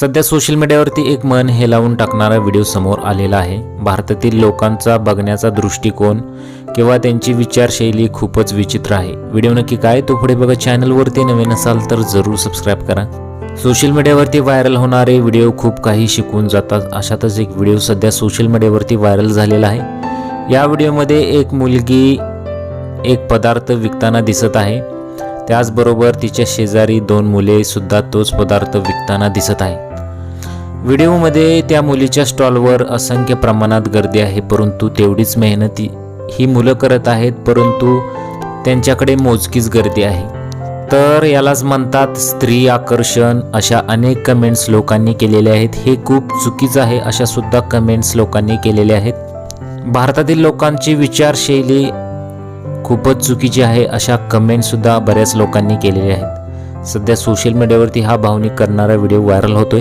सध्या सोशल मीडियावरती एक मन हेलावून टाकणारा व्हिडिओ समोर आलेला आहे. भारतातील लोकांचा बघण्याचा दृष्टिकोन किंवा त्यांची विचारशैली खूपच विचित्र आहे. व्हिडिओ नक्की काय? तो पुढे बघा चॅनलवरती नवीन असाल तर जरूर सबस्क्राईब करा. सोशल मीडियावरती व्हायरल होणारे व्हिडिओ खूप काही शिकून जातात. अशातच एक व्हिडिओ सध्या सोशल मीडियावरती व्हायरल झालेला आहे. या व्हिडिओमध्ये एक मुलगी एक पदार्थ विकताना दिसत आहे. त्याचबरोबर तिच्या शेजारी दोन मुले सुद्धा तोच पदार्थ विकताना दिसत आहे व्हिडिओमध्ये त्या मुलीच्या स्टॉलवर असंख्य प्रमाणात गर्दी आहे परंतु तेवढीच मेहनती ही मुलं करत आहेत परंतु त्यांच्याकडे मोजकीच गर्दी आहे. तर यालाच म्हणतात स्त्री आकर्षण अशा अनेक कमेंट्स लोकांनी केलेल्या आहेत. हे खूप चुकीचं आहे अशा सुद्धा कमेंट्स लोकांनी केलेल्या आहेत. भारतातील लोकांची विचारशैली खूपच चुकीची आहे अशा कमेंटसुद्धा बऱ्याच लोकांनी केलेल्या आहेत. सध्या सोशल मीडियावरती हा भावनिक करणारा व्हिडिओ व्हायरल होतोय.